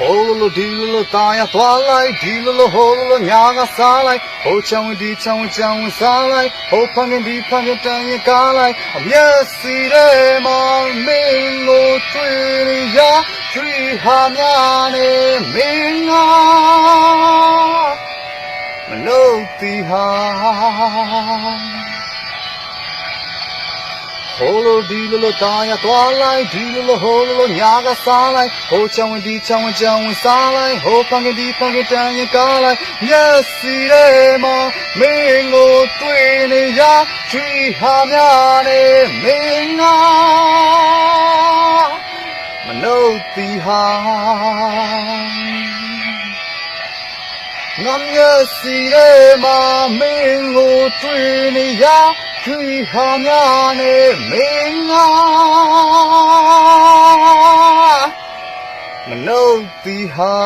လိုလိုဒီလိုလိုตาရသွားလိုက်ဒီလိုလိုဟိုလိုလိုညာကစားလိုက်ဟိုချောင်းဒီချောင်းချောင်းစားလိုက်ဟိုဖန်ကဒီဖန်ကတန်ရကားလိုက်အမျက်စီရဲမမင်းကိုတွေ့ရကျွေးဟာများနေမင်းငါမလို့တီဟာ ဟိုလိုဒီလိုလိုတာရသွားလိုက်ဒီလိုလိုဟိုလိုလိုညာကစားလိုက်ဟိုချောင်းဝင်ဒီချောင်းဝင်ချောင်းဝင်စားလိုက်ဟိုပန်းကဒီပန်းကတန်ရင်ကားလိုက်မျက်စီရဲမမင်းကိုတွေ့နေရချွေဟာများနေမင်းငါမနှုတ်တီဟာငါမျက်စီရဲမှာမင်းကိုတွေ့နေရ ချွေဟာများနေမင်းငါမနှုတ်တီဟာ